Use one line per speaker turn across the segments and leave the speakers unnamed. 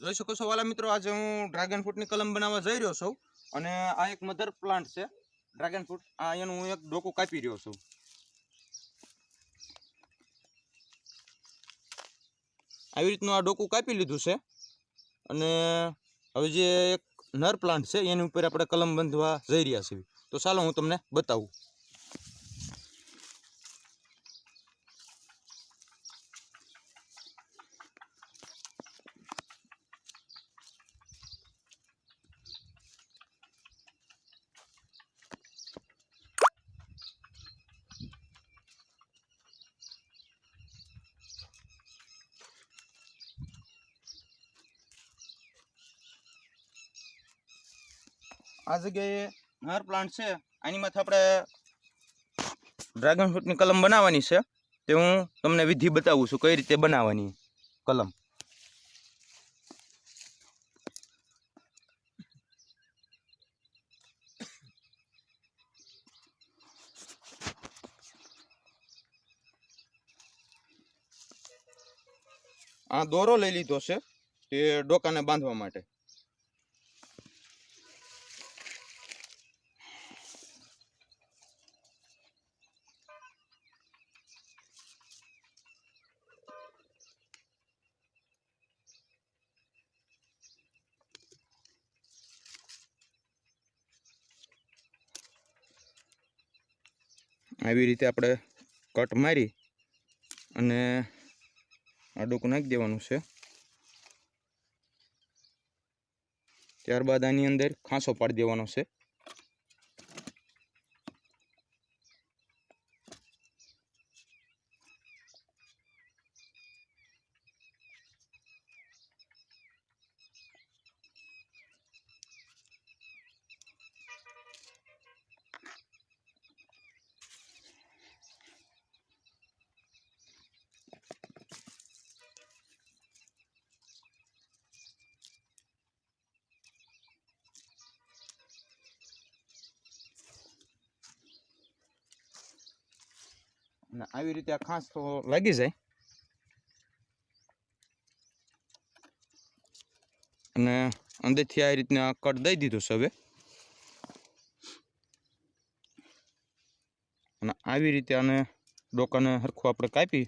જોઈ શકો છો વાલા મિત્રો, આજે હું ડ્રેગન ફ્રૂટની કલમ બનાવવા જઈ રહ્યો છું અને આ એક મધર પ્લાન્ટ છે. ડ્રેગન ફ્રૂટ આ એનું હું એક ડોકું કાપી રહ્યો છું. આવી રીતનું આ ડોકું કાપી લીધું છે અને હવે જે એક નર પ્લાન્ટ છે, એની ઉપર આપણે કલમ બંધવા જઈ રહ્યા છીએ. તો ચાલો હું તમને બતાવું. આ જગ્યાએ નર પ્લાન્ટ છે, આની માથે આપણે ડ્રેગન ફ્રૂટની કલમ બનાવવાની છે, તે હું તમને વિધિ બતાવું છું, કઈ રીતે બનાવવાની કલમ. આ દોરો લઈ લીધો છે, તે ડોકાને બાંધવા માટે. આવી રીતે આપણે કટ મારી અને આ નાખી દેવાનું છે. ત્યારબાદ આની અંદર ખાંસો પાડી દેવાનો છે. અને આવી રીતે આ ખાંસ તો લાગી જાય. અને અંદરથી આ રીતના કટ દઈ દીધું હવે. અને આવી રીતે આને ડોકાને હરખું આપણે કાપી.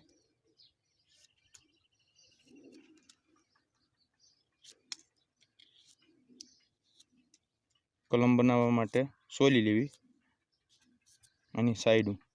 કલમ બનાવવા માટે સોલી લેવી. આની સાઈડ.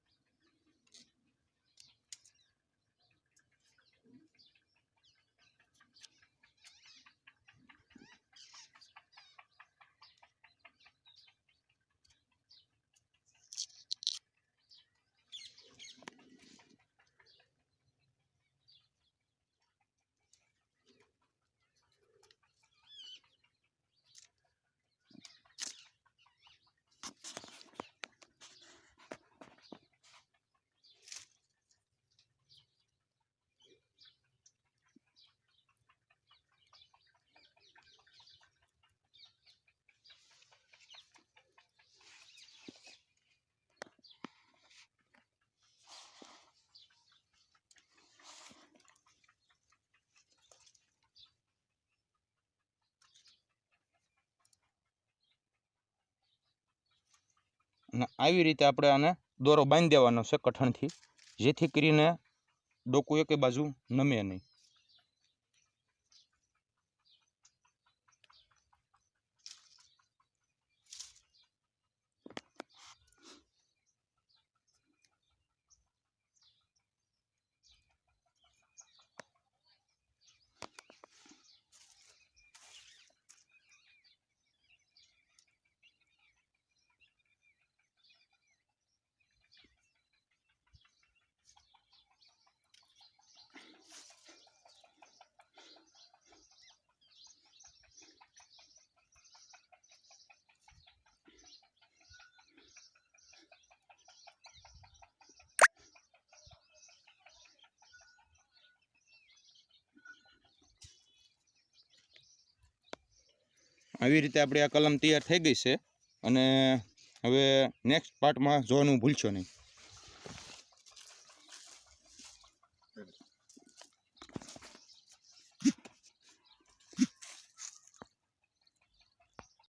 અને આવી રીતે આપણે આને દોરો બાંધી દેવાનો છે કઠણથી, જેથી કરીને ડોકું એકે બાજુ નમે નહીં. આવી રીતે આપણી આ કલમ તૈયાર થઈ ગઈ છે. અને હવે નેક્સ્ટ પાર્ટમાં જોવાનું ભૂલશો નહીં.